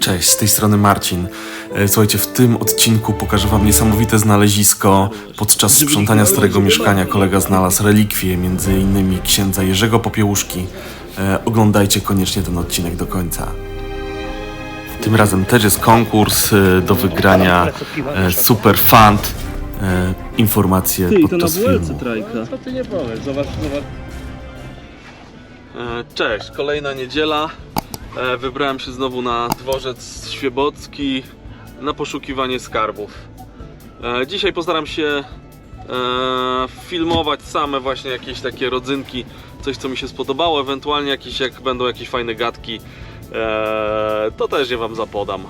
Cześć, z tej strony Marcin. E, Słuchajcie, w tym odcinku pokażę wam niesamowite znalezisko. Podczas sprzątania starego mieszkania kolega znalazł relikwie, między innymi księdza Jerzego Popiełuszki. E, Oglądajcie koniecznie ten odcinek do końca. Tym razem też jest konkurs e, do wygrania Super Fund. Informacje Ty, to na podczas filmu. trajka. Co ty nie powiesz? Zobacz, zobacz. Cześć, kolejna niedziela. E, Wybrałem się znowu na dworzec świebocki na poszukiwanie skarbów. E, Dzisiaj postaram się e, filmować same właśnie jakieś takie rodzynki, coś co mi się spodobało, ewentualnie jakieś, jak będą jakieś fajne gadki, to też je wam zapodam.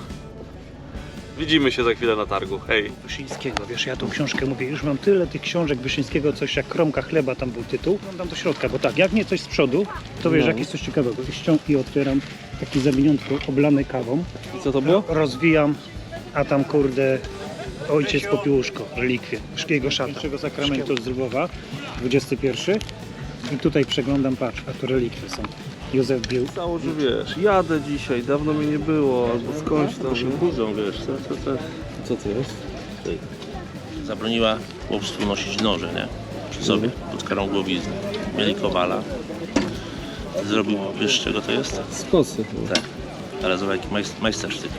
Widzimy się za chwilę na targu. Hej! Wyszyńskiego. Wiesz, ja tą książkę mówię, już mam tyle tych książek Wyszyńskiego, coś jak Kromka Chleba, tam był tytuł. Mam do środka, bo tak, jak nie coś z przodu, to wiesz, No. jak jest coś ciekawego. I ściąg i otwieram taki zawiniątko oblane kawą, I co to było? rozwijam, a tam kurde ojciec Popiłuszko, relikwie, szkiego szata, Pierwszego sakramentu z Lwowa, 21. I tutaj przeglądam, patrz, a to relikwie są. Józef Bił. Stało, że wiesz, jadę dzisiaj, dawno mnie nie było, albo skądś tam. się budzą, wiesz, co, co, co. Co to jest? zabroniła chłopstwu nosić noże, nie? Przy sobie, pod karą głowizny. Mieli kowala. Zrobił, wiesz z czego to jest? Z kosy. Tak. Ale zobacz jaki majst- majstersztyk.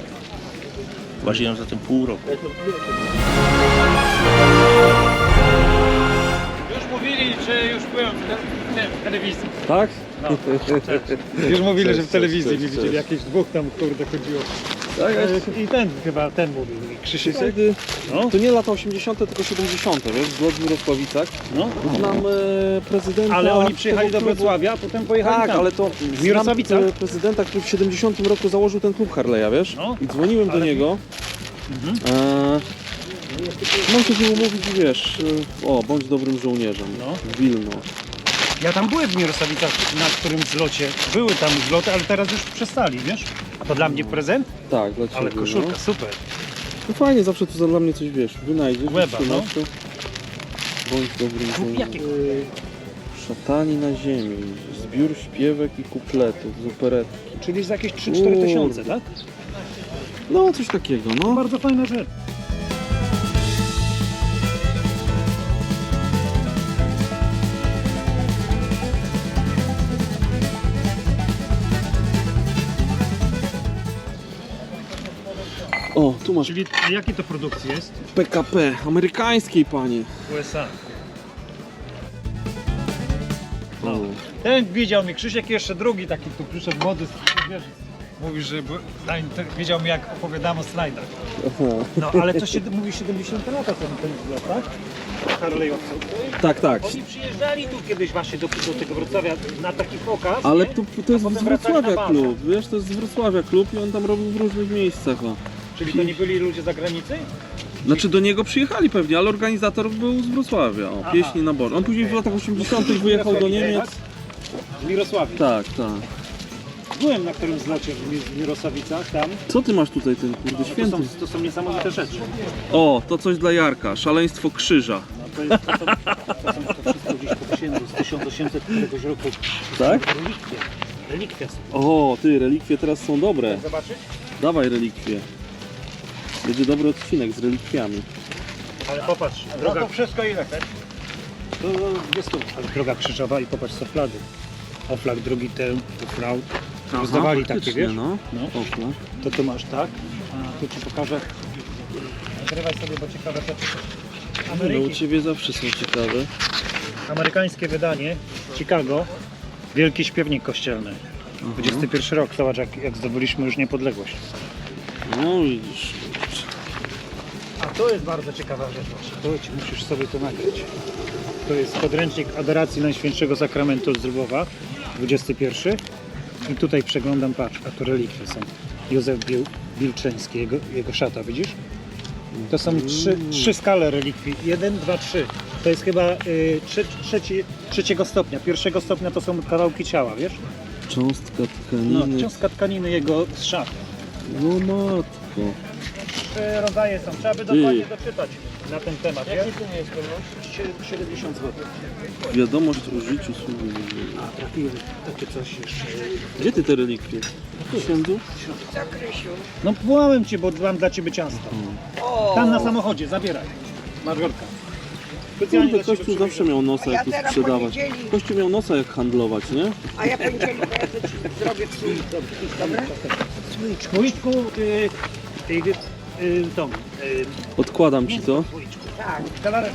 Łaziłem za tym pół roku. Już mówili, że już byłem w, te, w, te, w telewizji. Tak? Już mówili, Cześć, że w telewizji cześć, mi widzieli, cześć. jakieś dwóch tam kurde chodziło. Tak, E, I ten chyba, ten mówił, Krzysiek. Wtedy, No, to nie lata 80., tylko 70., wiesz, w Lodz Mirosławicach. no. Znam e, prezydenta... Ale oni przyjechali do. Wrocławia, a potem pojechali Tak, tam. ale to znam, e, prezydenta, który w 70 roku założył ten klub Harley'a, wiesz? No. I dzwoniłem do Ale- niego. Mhm. E, mam się z nim umówić, wiesz, e, o, bądź dobrym żołnierzem. No. Wilno. Ja tam byłem w Mirosławicach na którym zlocie. Były tam zloty, ale teraz już przestali, wiesz? To dla mnie prezent, Tak, dla ciebie, ale koszulka, No. super. no fajnie, zawsze tu dla mnie coś, wiesz, wynajdziesz. Łeba, no. Bądź dobrym. Jakie Szatani na ziemi, zbiór śpiewek i kupletów z operetki. Czyli za jakieś 3-4 tysiące, tak? No, coś takiego, no. Bardzo fajna rzecz. O, tu masz Czyli jakiej to produkcji jest? PKP, amerykańskiej, panie. USA. O. Ten widział mi, Krzysiek jeszcze drugi taki tu przyszedł młody, mówi, że by- na inter- widział mi jak opowiadam o slajdach. Aha. No ale to się mówi 70 lata ten, ten zlot, tak? Harley'owców. Tak, tak. Oni przyjeżdżali tu kiedyś właśnie do, do tego Wrocławia na taki pokaz. Ale nie? tu, to jest A z potem wracali na Wrocławia bazę. klub, wiesz, to jest z Wrocławia klub i on tam robił w różnych miejscach, o. Czyli to nie byli ludzie z zagranicy? Znaczy do niego przyjechali pewnie, ale organizator był z Wrocławia, o, Aha. pieśni na Boże. On później w latach 80 wyjechał do Niemiec. W Mirosławiu. Tak, tak. Byłem na którymś zlocie w Mi- w Mirosławicach tam. Co ty masz tutaj, ten kurde To święty? są, to są niesamowite rzeczy. O, to coś dla Jarka, szaleństwo krzyża. No to, jest, to, są, to są to wszystko gdzieś po księdzu z 1800 któregoś roku. Tak? Relikwie. Relikwia są. O, ty, relikwie teraz są dobre. Zobaczyć? Dawaj relikwie. Będzie dobry odcinek z relikwiami. Ale popatrz, droga... No to wszystko ile, tak? To stówy. Ale droga krzyżowa i popatrz co flady. Oflak, drugi ten, to flaut. Rozdawali takie, faktycznie, wiesz? No. No. To tu masz tak, a tu ci pokażę. Nagrywaj sobie, bo ciekawe rzeczy. No, u Ameryki, ciebie zawsze są ciekawe. amerykańskie wydanie, Chicago, wielki śpiewnik kościelny. 21 rok, zobacz jak, jak zdobyliśmy już niepodległość. No widzisz. To jest bardzo ciekawa rzecz. To ci musisz sobie to nagrać. To jest podręcznik Adoracji Najświętszego Sakramentu z Lwowa, 21. I tutaj przeglądam, patrz, a to relikwie są. Józef Bił, Bilczyński, jego, jego szata, widzisz? To są trzy, trzy skale relikwii. Jeden, dwa, trzy. To jest chyba y, trze, trzeci, trzeciego stopnia. Pierwszego stopnia to są kawałki ciała, wiesz? Cząstka No, tkaniny. cząstka tkaniny jego z szat. No matko. Trzy rodzaje są. Trzeba by dokładnie doczytać. na ten temat. Jaki to nie jest pewność? 70 zł. Wiadomość o życiu sługi. A trafiły takie coś jeszcze. Gdzie ty te relikwie? Księdzu? No wołałem cię, bo mam dla ciebie ciasto. Tam na samochodzie, zabieraj. Masz worka. Specjalnie Kurde, dla ciebie Kościół zawsze miał nosa jak tu teraz sprzedawać. poniedzieli. Kościół miał nosa jak handlować, nie? A ja poniedziałek pojadę ci zrobię twój. Dobra? Słoiczku, y, y, y, y, tą, y, Odkładam ci to. Tak. Kalarek.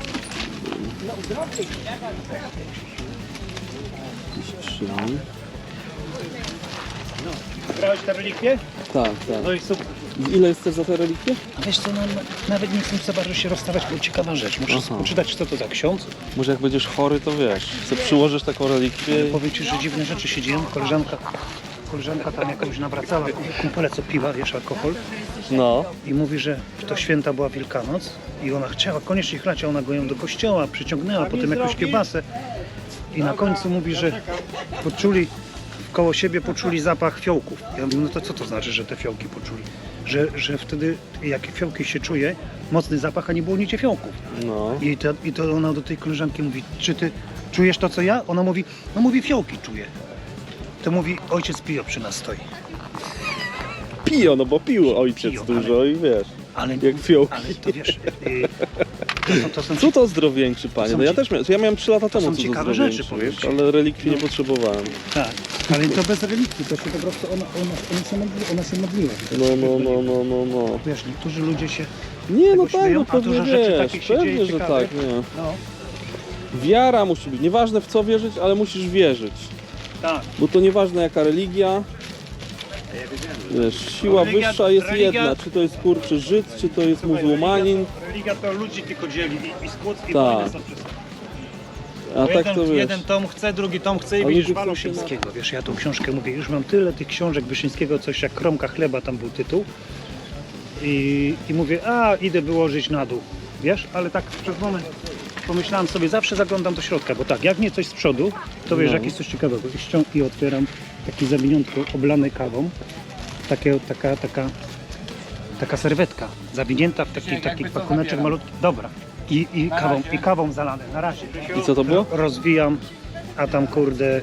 No zrobię. Trzy. Brałeś te relikwie? Tak, tak. No i super. Ile jest też za te relikwie? Wiesz co, no, nawet nie chcę za bardzo się rozstawać, bo ciekawa rzecz. Muszę Aha. poczytać, co to za ksiądz. Może jak będziesz chory, to wiesz. Co przyłożysz taką relikwię. Powiem ci, że dziwne rzeczy się dzieją. Koleżanka, koleżanka tam jakąś nawracała, kumpele co piła, wiesz, alkohol. No. I mówi, że w to święta była Wielkanoc i ona chciała koniecznie chlać, a ona go ją do kościoła, przyciągnęła, potem jakąś kiełbasę. I na końcu mówi, że poczuli, koło siebie poczuli zapach fiołków. Ja mówię, no to co to znaczy, że te fiołki poczuli? Że, że wtedy, jak fiołki się czuje, mocny zapach, a nie było nigdzie fiołków. No. I to, I to ona do tej koleżanki mówi, czy ty czujesz to, co ja? Ona mówi, no mówi, fiołki czuję. To mówi, ojciec Pio przy nas stoi. Pijo, no bo pił ojciec Pijo, dużo i wiesz. Ale, Jak fiołki. ale to wiesz, y, to, są- to są Co to zdrowieńczy, panie? są No ja ci- też miałem, ja miałem 3 lata temu są ciekawe rzeczy, powiem wiesz, ci. ale relikwii nie potrzebowałem. Tak, ale to bez reliktu, to się po prostu, ona, ona, ona, się, modli, ona się modliła. No, no, no, no, no, no. Wiesz, niektórzy ludzie się, Nie, no Tego tak, śmieją, no a dużo pewnie rzeczy wiesz, takich się dzieje pewnie, że ciekawych. tak, nie. no, Wiara musi być, nieważne w co wierzyć, ale musisz wierzyć. Tak. Bo to nieważne jaka religia, wiesz, siła Religia- wyższa jest religia- jedna, czy to jest kurczy Żyd, czy to jest muzułmanin, Religia, to ludzi tylko dzieli i, i skłód i Tak. wojny są przez a Bo tak jeden, to wiesz. jeden tom chce, drugi tom chce i A widzisz walą Wyszyńskiego. Wiesz, ja tą książkę mówię, już mam tyle tych książek Wyszyńskiego, coś jak Kromka Chleba, tam był tytuł. I, I mówię, a idę wyłożyć na dół, wiesz, ale tak przez moment pomyślałem sobie, zawsze zaglądam do środka, bo tak, jak nie coś z przodu, to wiesz, No. jak jest coś ciekawego. I ściąg i otwieram taki zawiniątko oblane kawą, takie, taka, taka, taka serwetka, zawinięta w taki, taki pakuneczek malutki. Dobra. I, i, kawą, I kawą zalane, na razie. I co to było? Rozwijam, a tam kurde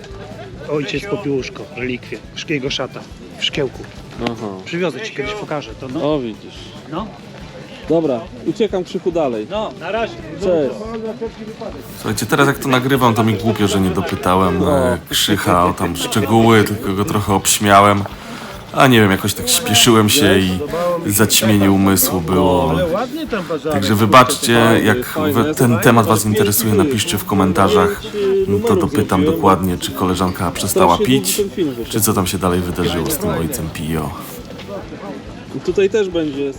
ojciec popiłuszko, relikwie, szkiego szata w szkiełku. Aha. Przywiozę ci kiedyś, pokażę to. No, O widzisz. no, Dobra, uciekam krzyku dalej. no na razie. Cześć. Słuchajcie, teraz jak to nagrywam, to mi głupio, że nie dopytałem e, Krzycha o tam szczegóły, tylko go trochę obśmiałem. A nie wiem, jakoś tak śpieszyłem się i zaćmienie umysłu było. Także wybaczcie, jak we- ten temat Was interesuje, napiszcie w komentarzach. No to dopytam dokładnie, czy koleżanka przestała pić, czy co tam się dalej wydarzyło z tym ojcem Pio. Tutaj też będzie.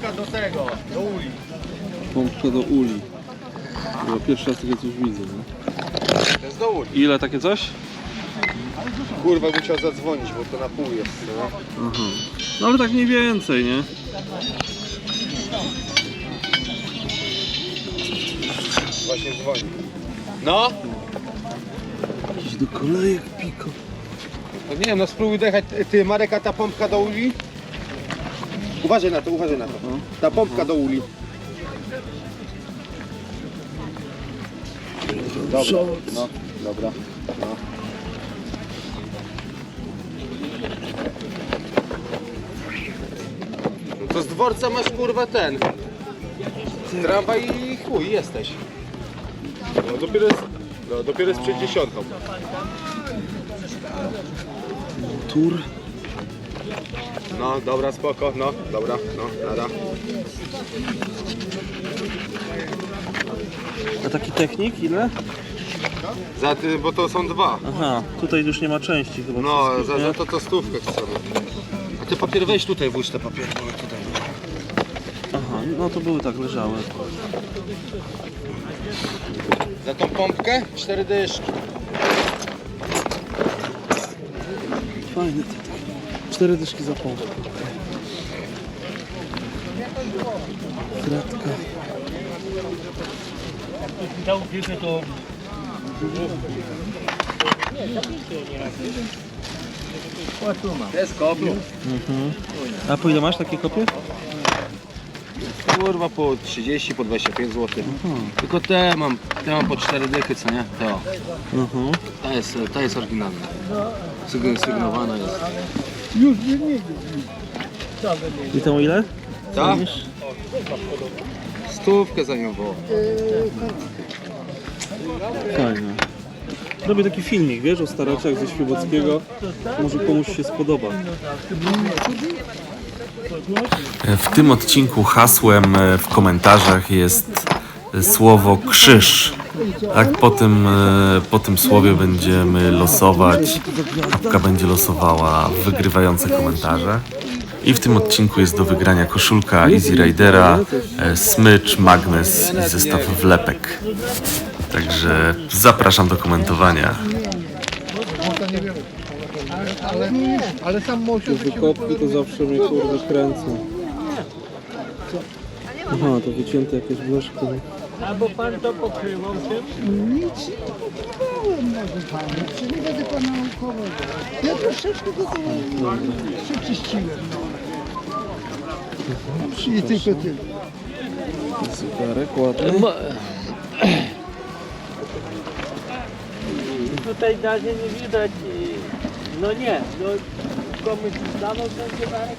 Pompka do tego, do uli. Pompka do uli. Ja pierwszy raz takie coś widzę. To jest do uli. Ile takie coś? Kurwa musiał zadzwonić, bo to na pół jest. No. No ale tak mniej więcej, nie? Właśnie dzwoni. No? Jakiś do kolejek piko. No nie wiem, no spróbuj dojechać. Ty Marek, a ta pompka do uli? Uważaj na to, uważaj na to. Ta pompka do uli. Dobra, no, dobra. No. To z dworca masz kurwa ten. Tramwaj i chuj, jesteś. No dopiero jest, no, dopiero jest przed dziesiątą. Tur. No, dobra, spoko, no, dobra, no, nada. A taki technik ile? Za ty, bo to są dwa. Aha, tutaj już nie ma części chyba. No, wszystkich, za, nie? za to to stówkę sobie. A ty papier weź tutaj, włóż te papiery, bo tutaj. Aha, no to były tak leżały. Za tą pompkę cztery dyszki. Fajny. Cztery dyszki za pompkę. Kratka. Dał wiedzę to To jest kopiusz. A po ile masz takie kopie? Kurwa po 30, po 25 zł. Tylko te mam, te mam po 4 dychy, co nie? To. Mhm. Ta jest, ta jest oryginalna. Sygn- Sygnowana jest. I to ile? Ta? Stówkę za nią było. Fajne. Robię taki filmik, wiesz, o staraczach ze Świebockiego. Może komuś się spodoba. W tym odcinku hasłem e, w komentarzach jest e, słowo krzyż. Tak, po tym, e, po tym słowie będziemy losować. Kupka będzie losowała wygrywające komentarze. I w tym odcinku jest do wygrania koszulka Easy Ridera, e, smycz, magnes i zestaw wlepek. Także zapraszam do komentowania. Wykopki to zawsze mnie kurde kręcą. Aha, to wycięte jakieś blaszki. Albo pan to pokrywał tym? Nic nie pokrywałem, może panie. Czy nie będę pana naukowego? Ja troszeczkę go to przeczyściłem. No. I tylko tyle. Zegarek ładny. Tutaj dalej nie widać. No nie, no komuś zdawał ten zegarek?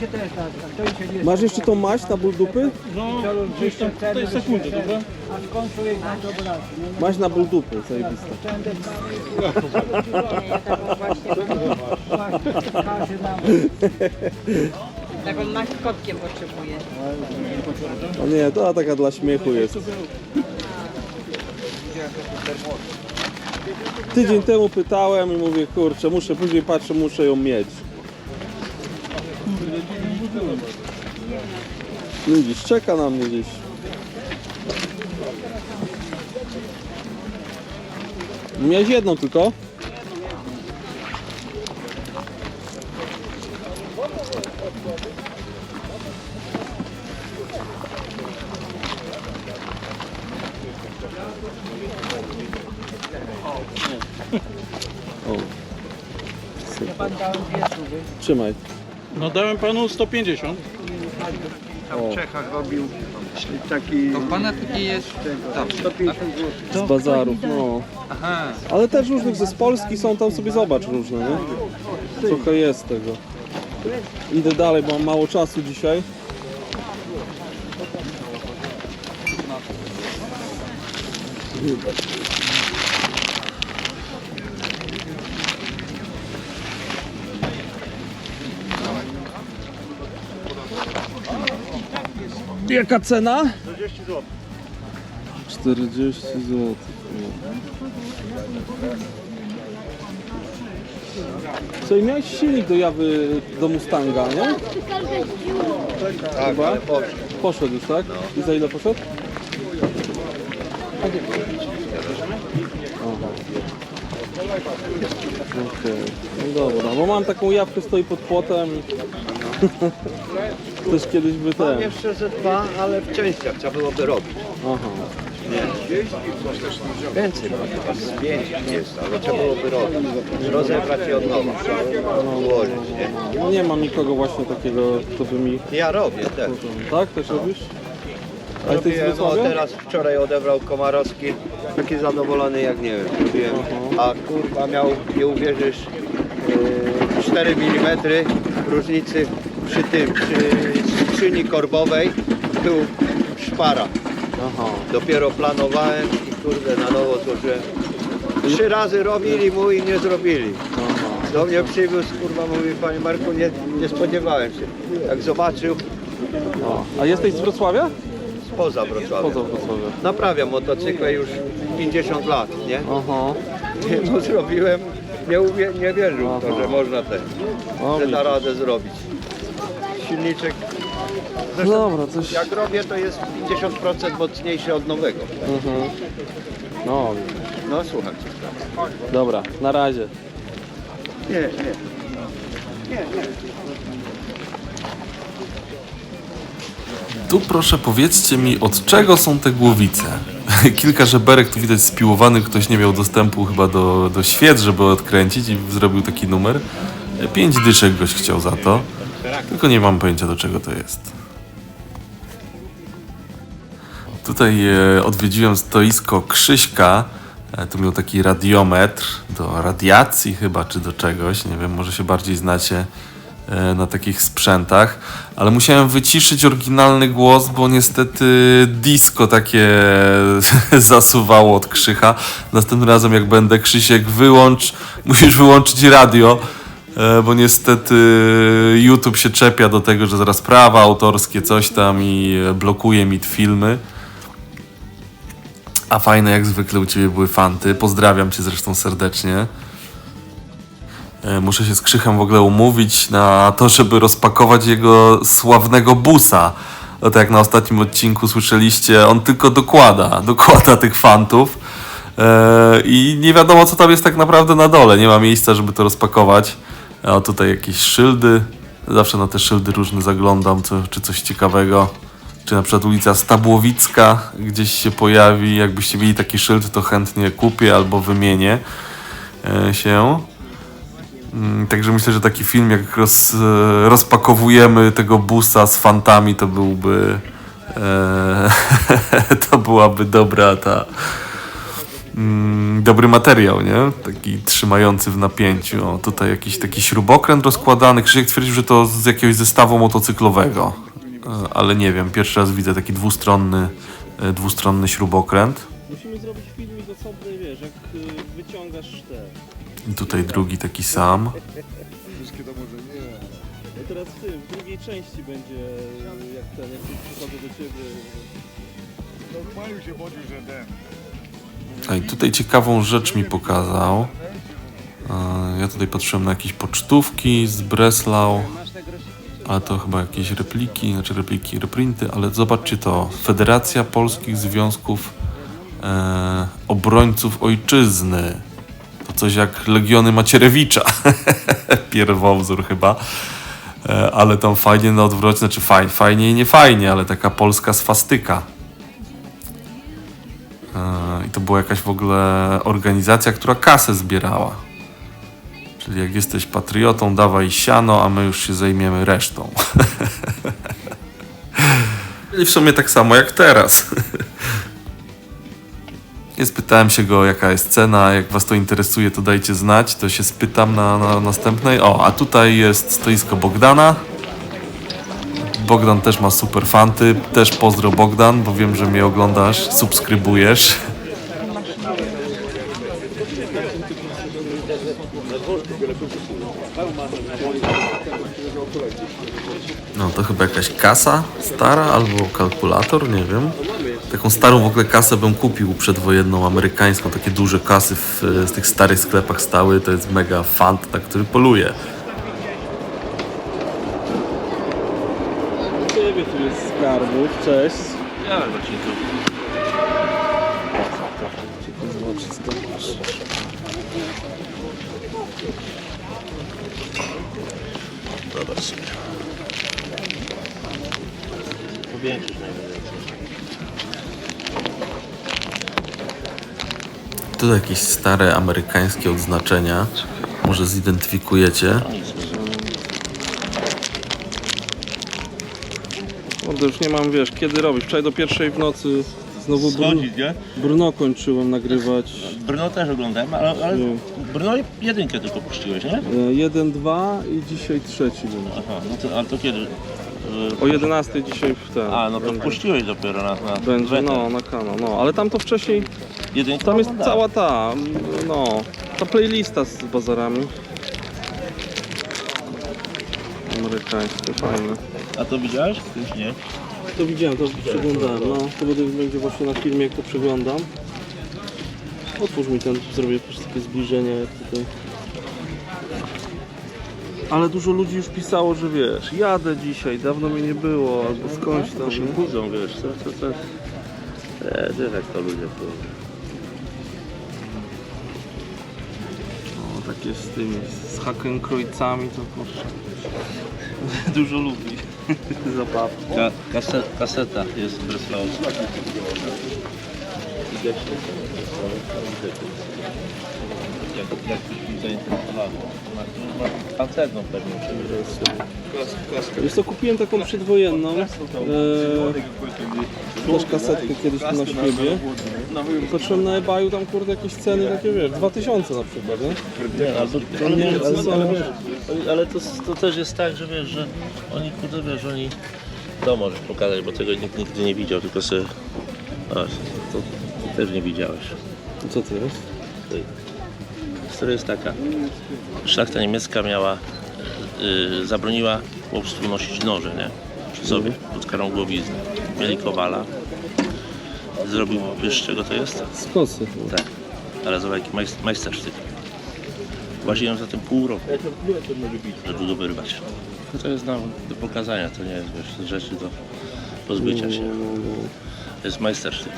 tu, o. Tu masz Ukrainę. Tu masz jeszcze tą maść na ból dupy? To jest sekundę, dobra? A w końcu jej na dobra. Maść na ból dupy, zajebista. Taką maść kotkiem potrzebuje. O nie, to taka dla śmiechu jest. Tydzień temu pytałem i mówię, kurczę, muszę, później patrzę, muszę ją mieć. Widzisz, czeka na mnie gdzieś. Miałeś jedną tylko? Trzymaj. No dałem panu 150. O, To pana taki jest tam. z bazarów, no. Ale też różnych ze z Polski są tam sobie zobacz różne, nie? Trochę jest tego. Idę dalej, bo mam mało czasu dzisiaj. Jaka cena? 40 zł. 40 zł. Co i miałeś silnik do jawy do Mustanga, nie? Tak, ale poszedł. Poszedł już, tak? I za ile poszedł? Aha. Okej, no dobra, bo mam taką jawkę, stoi pod płotem. Też kiedyś by ten... Jeszcze ze dwa, ale w częściach trzeba byłoby robić. Aha. Więcej ma chyba z pięć jest, ale trzeba byłoby robić. Rozebrać i od nowa. Ułożyć, nie? No nie mam nikogo właśnie takiego, kto by mi... Ja robię też. Tak? Też robisz? A jesteś z Robiłem, o Wrocławia? teraz wczoraj odebrał Komarowski, taki zadowolony jak nie wiem. Robiłem. A kurwa miał, nie uwierzysz, yy, 4 mm różnicy przy tym, przy skrzyni korbowej był szpara. Aha. Dopiero planowałem i kurde na nowo złożyłem. Trzy razy robili mu i nie zrobili. Do mnie przywiózł, kurwa, mówi panie Marku, nie, nie spodziewałem się. Jak zobaczył. A jesteś z Wrocławia? spoza Wrocławia. Poza Wrocławia. Naprawiam motocykle już 50 lat, nie? Aha. No zrobiłem, nie, nie wierzył w to, że można ten, O, że da radę zrobić. Silniczek, No dobra, coś... jak robię, to jest 50% mocniejszy od nowego. Mhm. No, No słuchaj. dobra, na razie. Nie, nie. Tu proszę powiedzcie mi, od czego są te głowice? Kilka żeberek tu widać spiłowanych, ktoś nie miał dostępu chyba do, do świec, żeby odkręcić i zrobił taki numer. Pięć dyszek goś chciał za to, tylko nie mam pojęcia do czego to jest. Tutaj e, odwiedziłem stoisko Krzyśka. E, tu miał taki radiometr do radiacji chyba, czy do czegoś. Nie wiem, może się bardziej znacie e, na takich sprzętach. Ale musiałem wyciszyć oryginalny głos, bo niestety disco takie zasuwało od Krzycha. Następnym razem jak będę, Krzysiek, wyłącz, musisz wyłączyć radio. E, bo niestety YouTube się czepia do tego, że zaraz prawa autorskie coś tam i e, blokuje mi filmy. A fajne jak zwykle u Ciebie były fanty. Pozdrawiam Cię zresztą serdecznie. E, Muszę się z Krzychem w ogóle umówić na to, żeby rozpakować jego sławnego busa. No tak jak na ostatnim odcinku słyszeliście, on tylko dokłada, dokłada tych fantów. I nie wiadomo, co tam jest tak naprawdę na dole. Nie ma miejsca, żeby to rozpakować. A tutaj jakieś szyldy. Zawsze na te szyldy różne zaglądam, co, czy coś ciekawego. Czy na przykład ulica Stabłowicka gdzieś się pojawi. Jakbyście mieli taki szyld, to chętnie kupię albo wymienię e, się. Mm, Także myślę, że taki film, jak roz, e, rozpakowujemy tego busa z fantami, to byłby. E, to byłaby dobra ta. Mm, dobry materiał, nie? Taki trzymający w napięciu. O, tutaj jakiś taki śrubokręt rozkładany. Krzysiek twierdził, że to z jakiegoś zestawu motocyklowego. E, Ale nie wiem, pierwszy raz widzę taki dwustronny, e, dwustronny śrubokręt. Musimy zrobić filmik osobny, wiesz, jak y, wyciągasz te... I tutaj drugi taki sam. No teraz w tym, w drugiej części będzie, jak ten, jak przychodzę do Ciebie... A i tutaj ciekawą rzecz mi pokazał. E, Ja tutaj patrzyłem na jakieś pocztówki z Breslau, ale to chyba jakieś repliki, znaczy repliki, reprinty, ale zobaczcie to. Federacja Polskich Związków e, Obrońców Ojczyzny. To coś jak Legiony Macierewicza. Pierwowzór chyba. E, ale tam fajnie na odwrocie, znaczy faj, fajnie i nie fajnie, ale taka polska swastyka. E, I to była jakaś w ogóle organizacja, która kasę zbierała. Czyli jak jesteś patriotą, dawaj siano, a my już się zajmiemy resztą. I w sumie tak samo jak teraz. Nie spytałem się go, jaka jest cena. Jak was to interesuje, to dajcie znać. To się spytam na, na następnej. O, a tutaj jest stoisko Bogdana. Bogdan też ma super fanty. Też pozdro Bogdan, bo wiem, że mnie oglądasz, subskrybujesz. No to chyba jakaś kasa stara albo kalkulator, nie wiem. Taką starą w ogóle kasę bym kupił przedwojenną, amerykańską. Takie duże kasy w, w tych starych sklepach stały. To jest mega fant, na który poluje. Ciebie tu jest skarbów, cześć. Ja właśnie tu. Zobacz sobie. Powiększysz. Tu jakieś stare amerykańskie odznaczenia. Może zidentyfikujecie. Kurde, już nie mam, wiesz, kiedy robić. Wczoraj do pierwszej w nocy znowu Brno, nie? Brno kończyłem nagrywać. Brno też oglądałem, ale, ale Nie. Brno jedynkę tylko puściłeś, nie? E, Jeden, dwa i dzisiaj trzeci będzie. Aha, no to, ale to kiedy? Y, O 11 dzisiaj w ten. A, no to będzie. wpuściłeś dopiero na, na Będzie, wetę. no, na kanał, no, ale tam to wcześniej, Jedynkę tam jest oglądałem. cała ta, no, ta playlista z bazarami. Amerykańskie, fajne. A to widziałeś? Już nie. To widziałem, to przeglądałem, no, to będzie, będzie właśnie na filmie, jak to przeglądam. Otwórz mi ten, zrobię też takie zbliżenie jak tutaj. Ale dużo ludzi już pisało, że wiesz, jadę dzisiaj, dawno mnie nie było, albo skądś tam, się nie? budzą, wiesz, co, co, co. E, wiesz jak to ludzie kurde. O, takie z tymi, z hakenkrojcami to proszę. Dużo lubi zabawki. Ka kase kaseta jest breslauska. Jak, jak byś zainteresowany. Pancerną pewnie. Wiesz co, kupiłem taką przedwojenną, e, też kasetkę kiedyś tu na świecie. Patrzyłem na eBayu, tam kurde jakieś ceny takie, wiesz, 2000 na przykład, nie? Nie, ale, nie ale, ale, są. ale to, to też jest tak, że wiesz, że oni kurde wiesz, oni to możesz pokazać, bo tego nikt nigdy nie widział, tylko sobie. To, to też nie widziałeś. Co to jest? Historia jest taka. Szlachta niemiecka miała, y, zabroniła chłopstwu nosić noże, nie? Przy sobie, pod karą głowizny. Mieli kowala. Zrobił, wiesz czego to jest? Z kosy. Tak. Ale zobacz jaki majst- majstersztyk. Łaziłem za tym pół roku, żeby go wyrwać. No to jest na, do pokazania, to nie jest wiesz, rzeczy do pozbycia się. To jest majstersztyk.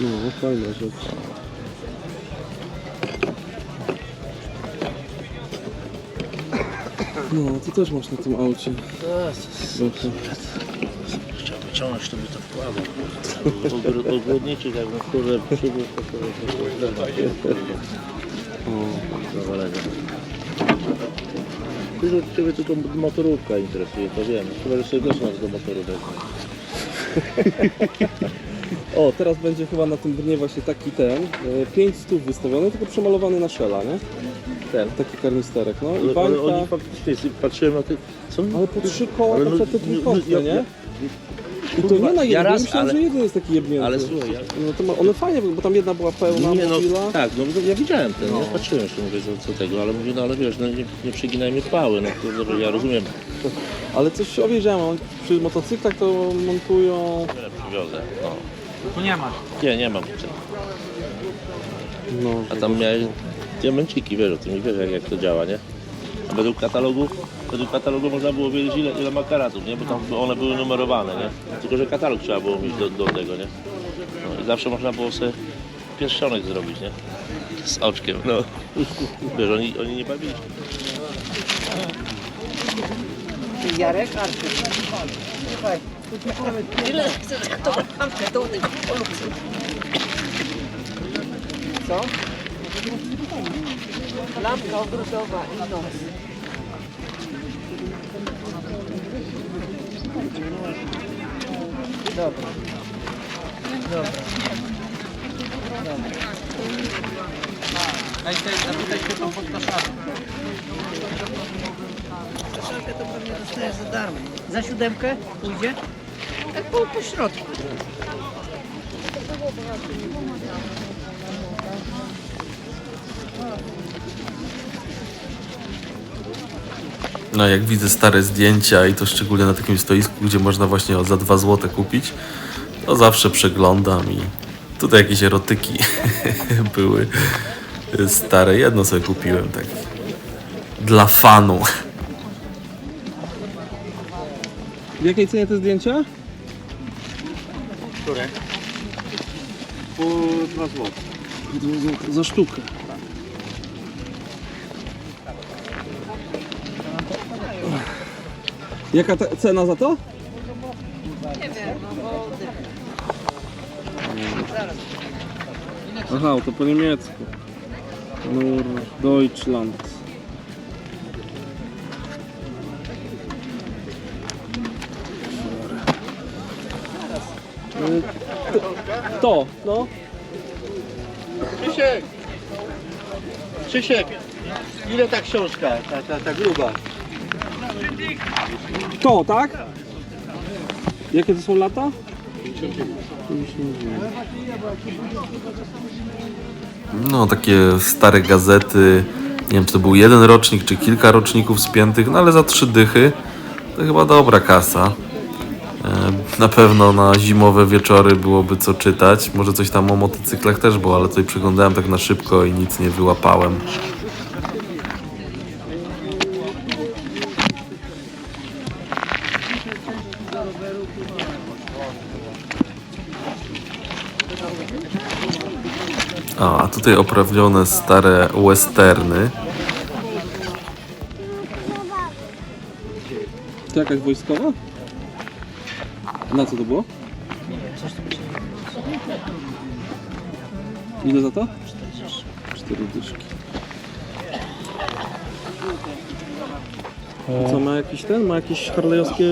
No, fajna rzecz. No, ty też masz na tym aucie. Trochę. Chciał wyciągnąć, to by to wkładał. Ogr- Ogrodniczych jakbym kurde przybył, to. Ty, że Ciebie tylko motorówka interesuje, to wiem. Chyba, że sobie masz do motorówek. O, teraz będzie chyba na tym dnie właśnie taki ten, 5 stów wystawiony, tylko przemalowany na szela, nie? Ten. Taki karnisterek, no i Ale, ale bańka, oni faktycznie, patrzyłem na tych... Co? ale po trzy koła Ale to no, co te no, trójkątne, ja- nie? ja- I to nie na ja jeden, raz, myślałem, ale- że jeden jest taki jebnięty. Ale słuchaj, ja, No to ma, one fajnie, bo tam jedna była pełna Nie no, mobila. tak, no ja widziałem ten, nie patrzyłem jeszcze mówię co, co tego, ale mówię, no ale wiesz, no nie, nie przyginajmy pały, no to, to, ja rozumiem, Ale coś się on przy motocyklach to montują... przywiozę, no. Tu nie masz. Nie, nie mam. No, A tam miałeś diamenciki, wiesz o tym, i wiesz jak, jak to działa, nie? A według katalogu, według katalogu można było wiedzieć ile, ile ma karatów, nie? Bo tam one były numerowane, nie? Tylko, że katalog trzeba było mieć do, do tego, nie? No i zawsze można było sobie pierścionek zrobić, nie? Z oczkiem, no. Wiesz, oni, oni nie bawili. Jarek, Artur. Chcesz to lampkę do tych polubców? Co? Lampka ogrodowa i noc. Dobra. Dobra. Daj tutaj, zapytaj się tą pod kaszarą. Kaszarkę to pewnie dostajesz za darmo. Za siódemkę pójdzie? Tak po, po środku. No jak widzę stare zdjęcia i to szczególnie na takim stoisku, gdzie można właśnie za 2 zł kupić, to zawsze przeglądam i tutaj jakieś erotyki były stare. Jedno sobie kupiłem tak dla fanu. W jakiej cenie te zdjęcia? Które? Po 2 zł. Za sztukę. Jaka ta cena za to? Nie wiem, no bo... Aha, to po niemiecku. Nur Deutschland. To, no. Krzysiek! Krzysiek! Ile ta książka, ta, ta, ta gruba? To, tak? Jakie to są lata? No, takie stare gazety. Nie wiem, czy to był jeden rocznik, czy kilka roczników spiętych, no ale za trzy dychy to chyba dobra kasa. Na pewno na zimowe wieczory byłoby co czytać. Może coś tam o motocyklach też było, ale tutaj przeglądałem tak na szybko i nic nie wyłapałem. A, tutaj oprawione stare westerny. To jakaś wojskowa? Na co to było? Ile za to? Cztery dyszki. Co, ma jakiś ten? Ma jakieś harlejowskie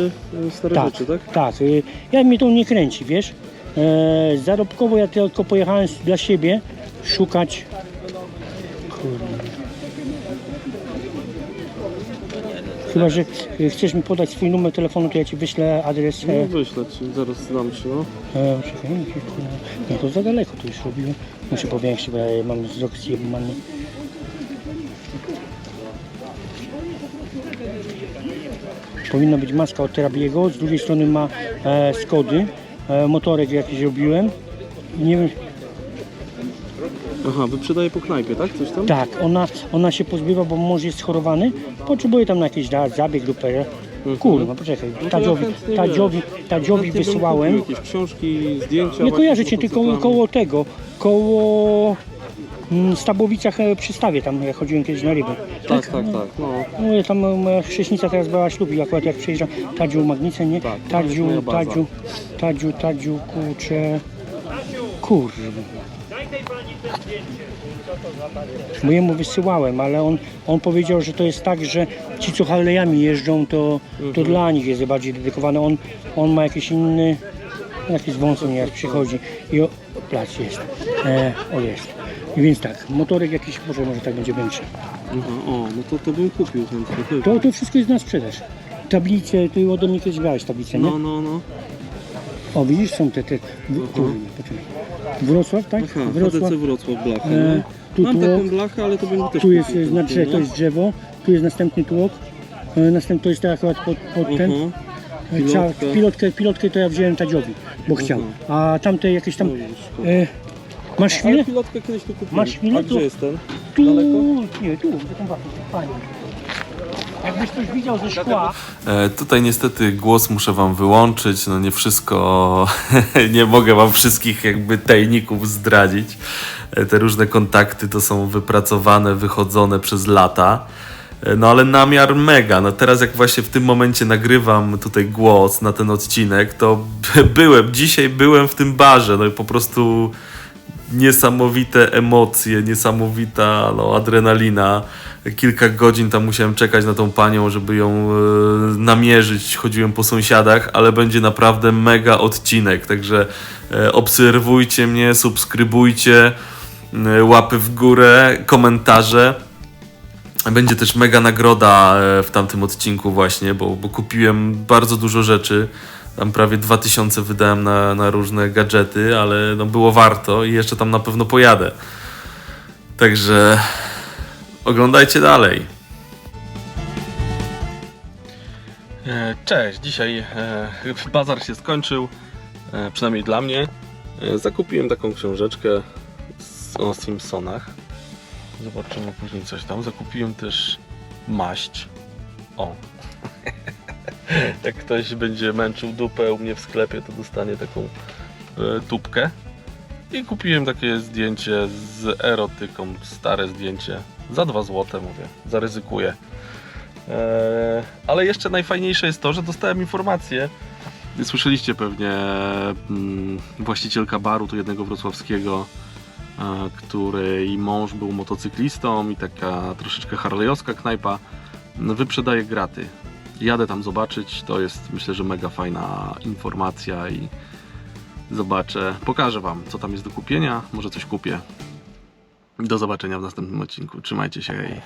e, stare Tak. rzeczy, tak? Tak, y, ja mnie to nie kręci, wiesz. E, zarobkowo ja tylko pojechałem dla siebie szukać. Kurde. Chyba, że y, chcesz mi podać swój numer telefonu, to ja ci wyślę adres. No E, wyślę ci, zaraz dam ci, no. e, czekaj, no to za daleko to już robiłem. Muszę powiększyć, bo ja mam wzrok zjebany. Powinna być maska od Terabiego, z drugiej strony ma e, Skody, e, motorek jakiś robiłem. Nie wiem, Aha, wyprzedaje po knajpie, tak? Coś tam? tak, ona, ona się pozbywa, bo mąż jest schorowany, potrzebuje tam na jakiś da, zabieg lub e, Kurwa, poczekaj, No to ja Tadziowi, chętnie, Tadziowi, Tadziowi Chętnie bym wysyłałem. kupił Jakieś książki, zdjęcia. Nie właśnie kojarzę z cię, tylko motocyklami. koło tego, koło mm, Stabowicach e, przystawie, tam jak chodziłem kiedyś na ryby. Tak, tak, tak. No. No ja tam e, moja chrześnica teraz brała ślub i akurat jak przyjeżdżam, Tadziu Magnicę, nie? Tak, to jest Tadziu, moja baza. Tadziu, Tadziu, Tadziu, kurczę, kurwa. Bo jemu wysyłałem, ale on, on powiedział, że to jest tak, że ci co Harley'ami jeżdżą, to, Mhm. to dla nich jest bardziej dedykowane. On, on ma jakiś inny, jakiś wąsem jak przychodzi i o, plac jest. E, o jest. I więc tak, motorek jakiś, może, może tak będzie większy. Aha, o, no to, to bym kupił chętnie. To, to wszystko jest na sprzedaż. Tablice, ty ode mnie kiedyś brałeś tablicę, nie? No, no, no. O, widzisz, są te, te, w, kurde, poczekaj. Wrocław, tak? Aha, Wrocław. Wrocław blachę. E, no. Tu Mam tłok, taką blachę, ale to bym też tu jest, kupił, znaczy, to jest drzewo, tu jest następny tłok, e, następny to jest tak akurat pod, pod ten. Mhm. E, Pilotkę. Pilotkę. pilotkę, to ja wziąłem Tadziowi, bo chciał. A tamte jakieś tam, No e, masz Ale chwilę? pilotkę kiedyś tu kupiłem. Masz chwilę? A gdzie To- jest ten? Tu, daleko? nie, tu, za tą wapną, fajnie. Jakbyś coś widział ze szkła, E, tutaj niestety głos muszę wam wyłączyć, no nie wszystko, nie mogę wam wszystkich jakby tajników zdradzić. E, te różne kontakty to są wypracowane, wychodzone przez lata. E, No ale namiar mega. No teraz jak właśnie w tym momencie nagrywam tutaj głos na ten odcinek, to byłem, dzisiaj byłem w tym barze, no i po prostu niesamowite emocje, niesamowita no, adrenalina. Kilka godzin tam musiałem czekać na tą panią, żeby ją e, namierzyć. Chodziłem po sąsiadach, ale będzie naprawdę mega odcinek. Także e, obserwujcie mnie, subskrybujcie, e, łapy w górę, komentarze. Będzie też mega nagroda w tamtym odcinku właśnie, bo, bo kupiłem bardzo dużo rzeczy. Tam prawie 2000 wydałem na, na różne gadżety, ale no było warto i jeszcze tam na pewno pojadę. Także oglądajcie dalej. E, Cześć, dzisiaj e, bazar się skończył, e, przynajmniej dla mnie. Zakupiłem taką książeczkę o Simpsonach. Zobaczymy później coś tam. Zakupiłem też maść. O. Jak ktoś będzie męczył dupę u mnie w sklepie, to dostanie taką e, tubkę. I kupiłem takie zdjęcie z erotyką, stare zdjęcie. Za 2 złote mówię, zaryzykuję. Eee, ale jeszcze najfajniejsze jest to, że dostałem informację. Słyszeliście pewnie mm, właścicielka baru tu jednego wrocławskiego, e, której mąż był motocyklistą i taka troszeczkę harlejowska knajpa, wyprzedaje graty. Jadę tam zobaczyć, to jest myślę, że mega fajna informacja i zobaczę, pokażę Wam co tam jest do kupienia, może coś kupię. Do zobaczenia w następnym odcinku, trzymajcie się.